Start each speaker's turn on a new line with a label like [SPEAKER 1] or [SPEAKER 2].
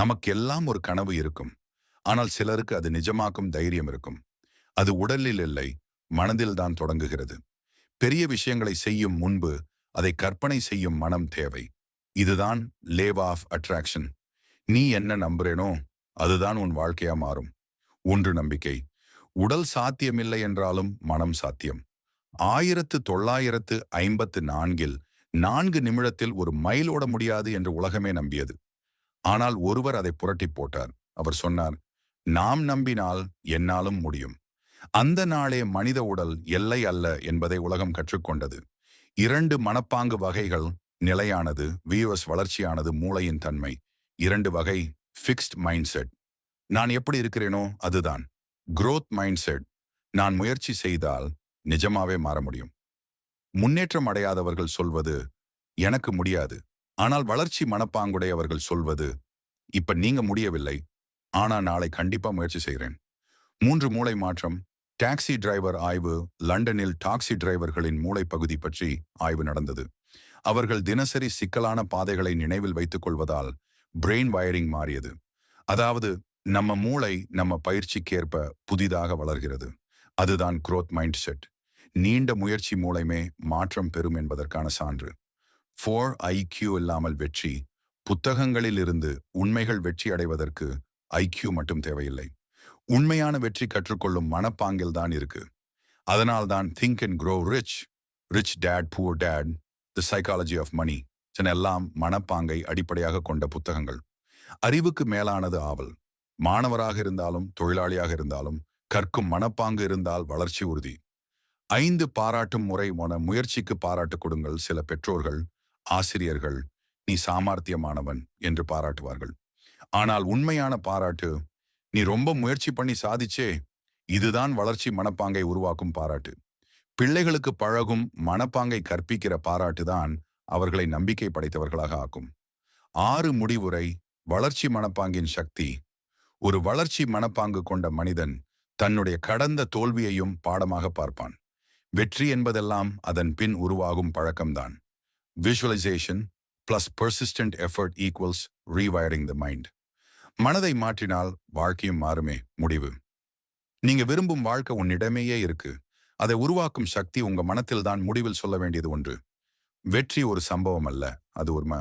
[SPEAKER 1] நமக்கெல்லாம் ஒரு கனவு இருக்கும். ஆனால் சிலருக்கு அது நிஜமாக்கும் தைரியம் இருக்கும். அது உடலில் இல்லை மனதில்தான் தொடங்குகிறது. பெரிய விஷயங்களை செய்யும் முன்பு அதை கற்பனை செய்யும் மனம் தேவை. இதுதான் லேவ் ஆஃப் அட்ராக்ஷன் நீ என்ன நம்புறேனோ அதுதான் உன் வாழ்க்கையா மாறும். ஒன்று நம்பிக்கை. உடல் சாத்தியமில்லை என்றாலும் மனம் சாத்தியம். ஆயிரத்து தொள்ளாயிரத்து ஐம்பத்து நான்கில் நான்கு நிமிடத்தில் ஒரு மைல் ஓட முடியாது என்று உலகமே நம்பியது. ஆனால் ஒருவர் அதை புரட்டி போட்டார். அவர் சொன்னார் நாம் நம்பினால் என்னாலும் முடியும். அந்த நாளே மனித உடல் எல்லை அல்ல என்பதை உலகம் கற்றுக்கொண்டது. இரண்டு மனப்பாங்கு வகைகள் நிலையானது வியூஎஸ் வளர்ச்சியானது மூளையின் தன்மை. இரண்டு வகை ஃபிக்ஸ்ட் மைண்ட் செட் நான் எப்படி இருக்கிறேனோ அதுதான். குரோத் மைண்ட் செட் நான் முயற்சி செய்தால் நிஜமாவே மாற முடியும். முன்னேற்றம் அடையாதவர்கள் சொல்வது எனக்கு முடியாது. ஆனால் வளர்ச்சி மனப்பாங்குடையவர்கள் சொல்வது இப்ப நீங்க முடியவில்லை ஆனா நாளை கண்டிப்பா முயற்சி செய்கிறேன். மூன்று மூளை மாற்றம் டாக்ஸி டிரைவர் ஆய்வு லண்டனில் டாக்ஸி டிரைவர்களின் மூளை பகுதி பற்றி ஆய்வு நடந்தது. அவர்கள் தினசரி சிக்கலான பாதைகளை நினைவில் வைத்துக் கொள்வதால் பிரெயின் வயரிங் மாறியது. அதாவது நம்ம மூளை நம்ம பயிற்சிக்கேற்ப புதிதாக வளர்கிறது. அதுதான் குரோத் மைண்ட் செட் நீண்ட முயற்சி மூளைமே மாற்றம் பெறும் என்பதற்கான சான்று. ஃபோர் ஐக்யூ இல்லாமல் வெற்றி புத்தகங்களில் இருந்து உண்மைகள் வெற்றி அடைவதற்கு ஐக்யூ மட்டும் தேவையில்லை. உண்மையான வெற்றி கற்றுக்கொள்ளும் மனப்பாங்கில் தான் இருக்கு. அதனால்தான் think and grow rich rich dad poor dad the psychology of money எல்லாம் மனப்பாங்கை அடிப்படையாக கொண்ட புத்தகங்கள். அறிவுக்கு மேலானது ஆவல். மாணவராக இருந்தாலும் தொழிலாளியாக இருந்தாலும் கற்கும் மனப்பாங்கு இருந்தால் வளர்ச்சி உறுதி. ஐந்து பாராட்டும் முறை போன முயற்சிக்கு பாராட்டு கொடுங்கள் சில பெற்றோர்கள். ஆசிரியர்கள் நீ சாமர்த்தியமானவன் என்று பாராட்டுவார்கள். ஆனால் உண்மையான பாராட்டு நீ ரொம்ப முயற்சி பண்ணி சாதிச்சே இதுதான் வளர்ச்சி மனப்பாங்கை உருவாக்கும் பாராட்டு. பிள்ளைகளுக்கு பழகும் மனப்பாங்கை கற்பிக்கிற பாராட்டு தான் அவர்களை நம்பிக்கை படைத்தவர்களாக ஆக்கும். ஆறு முடிவுரை வளர்ச்சி மனப்பாங்கின் சக்தி. ஒரு வளர்ச்சி மனப்பாங்கு கொண்ட மனிதன் தன்னுடைய கடந்த தோல்வியையும் பாடமாக பார்ப்பான். வெற்றி என்பதெல்லாம் அதன் பின் உருவாகும் பழக்கம்தான். Visualisation plus persistent effort equals rewiring the mind மனதை மாற்றினால் வாழ்க்கையும் மாறுமே முடிவு. நீங்க விரும்பும் வாழ்க்கை உன்னிடமேயே இருக்கு. அதை உருவாக்கும் சக்தி உங்க மனத்தில் தான் முடிவில் சொல்ல வேண்டியது ஒன்று. வெற்றி ஒரு சம்பவம் அல்ல அது ஒரு ம